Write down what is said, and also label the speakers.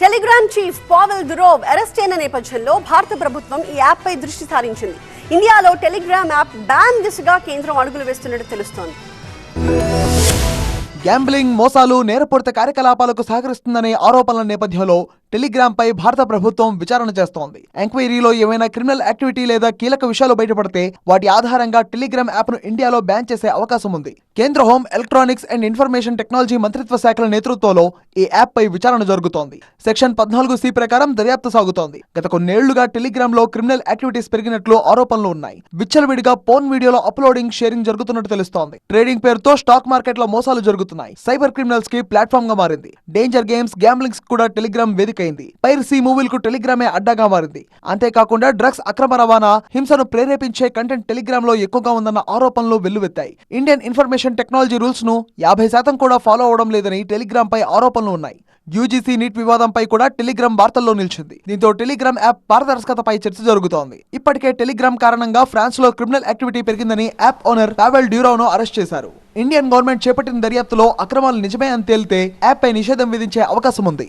Speaker 1: Telegram chief Pavel Durov arrest అయిన నేపథ్యంలో భారత ప్రభుత్వం ఈ యాప్ పై దృష్టి సారించింది. ఇండియాలో టెలిగ్రామ్ యాప్ బ్యాన్ దిశగా కేంద్రం అడుగులు వేస్తున్నట్టు తెలుస్తోంది.
Speaker 2: గ్యాంబ్లింగ్ మోసాలు నేరపూరిత కార్యకలాపాలకు సహకరిస్తుందనే ఆరోపణల నేపథ్యంలో టెలిగ్రామ్ పై భారత ప్రభుత్వం విచారణ చేస్తోంది. ఎంక్వైరీలో ఏమైనా క్రిమినల్ యాక్టివిటీ లేదా కీలక విషయాలు బయటపడితే వాటి ఆధారంగా టెలిగ్రామ్ యాప్ను ఇండియాలో బ్యాన్ చేసే అవకాశం ఉంది. కేంద్ర home electronics and information technology మంత్రిత్వ శాఖల నేతృత్వంలో ఈ యాప్ పై విచారణ జరుగుతోంది. సెక్షన్ పద్నాలుగు సి ప్రకారం దర్యాప్తు సాగుతోంది. గత కొన్నేళ్ళుగా టెలిగ్రామ్లో క్రిమినల్ యాక్టివిటీస్ పెరిగినట్లు ఆరోపణలు ఉన్నాయి. విచ్చలవిడిగా పోన్ వీడియోలో అప్లోడింగ్ షేరింగ్ జరుగుతున్నట్టు తెలుస్తోంది. ట్రేడింగ్ పేరుతో స్టాక్ మార్కెట్లో మోసాలు జరుగుతున్నాయి. సైబర్ క్రిమినల్స్కి ప్లాట్ఫామ్గా మారింది. డేంజర్ గేమ్స్ గ్యాంబ్లింగ్స్ కూడా టెలిగ్రామ్ వేదికైంది పైరసీ మూవీలకు టెలిగ్రామే అడ్డాగా మారింది. అంతేకాకుండా డ్రగ్స్ అక్రమ రవాణా హింసను ప్రేరేపించే కంటెంట్ టెలిగ్రామ్లో ఎక్కువగా ఉందన్న ఆరోపణలు వెల్లువెత్తాయి. ఇండియన్ ఇన్ఫర్మేషన్ టెక్నాలజీ రూల్స్ను యాభై శాతం కూడా ఫాలో అవడం లేదని టెలిగ్రామ్ పై ఆరోపణలు ఉన్నాయి. యూజీసీ నీట్ వివాదంపై కూడా టెలిగ్రామ్ వార్తల్లో నిలిచింది. దీంతో టెలిగ్రామ్ యాప్ పారదర్శకతపై చర్చ జరుగుతోంది. ఇప్పటికే టెలిగ్రామ్ కారణంగా ఫ్రాన్స్లో క్రిమినల్ యాక్టివిటీ పెరిగిందని యాప్ ఓనర్ పావెల్ డ్యూరోను అరెస్ట్ చేశారు. ఇండియన్ గవర్నమెంట్ చేపట్టిన దర్యాప్తులో అక్రమాలు నిజమే అని తేలితే యాప్ పై నిషేధం విధించే అవకాశం ఉంది